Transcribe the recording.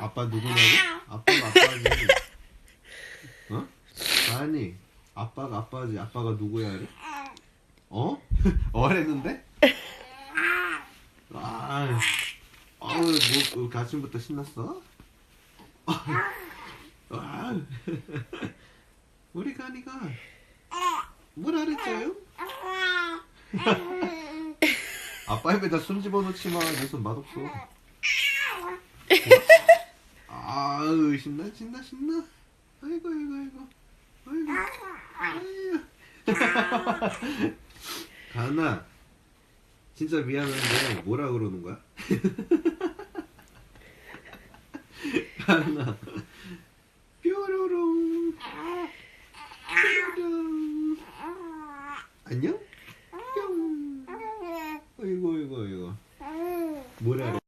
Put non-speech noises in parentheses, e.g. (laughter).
아빠 누구냐고? 아빠가 아빠지. 어? 아니, 아빠가 아빠지. 아빠가 누구야? 그래? 어? (laughs) 어랬는데? 아, 아우, 뭐, 그 아침부터 신났어? 아, 우리 가니가 뭐라 그랬어요? 아빠 입에다 손 집어넣지 마. 내손 맛없어. 아유 신나 신나 신나. 아이고 아이고 아이고 아이고. 아이고. 가나 진짜 미안한데 뭐라 그러는 거야? 가나 뾰로롱 뾰로롱 안녕? 아이고 뭐라 그래?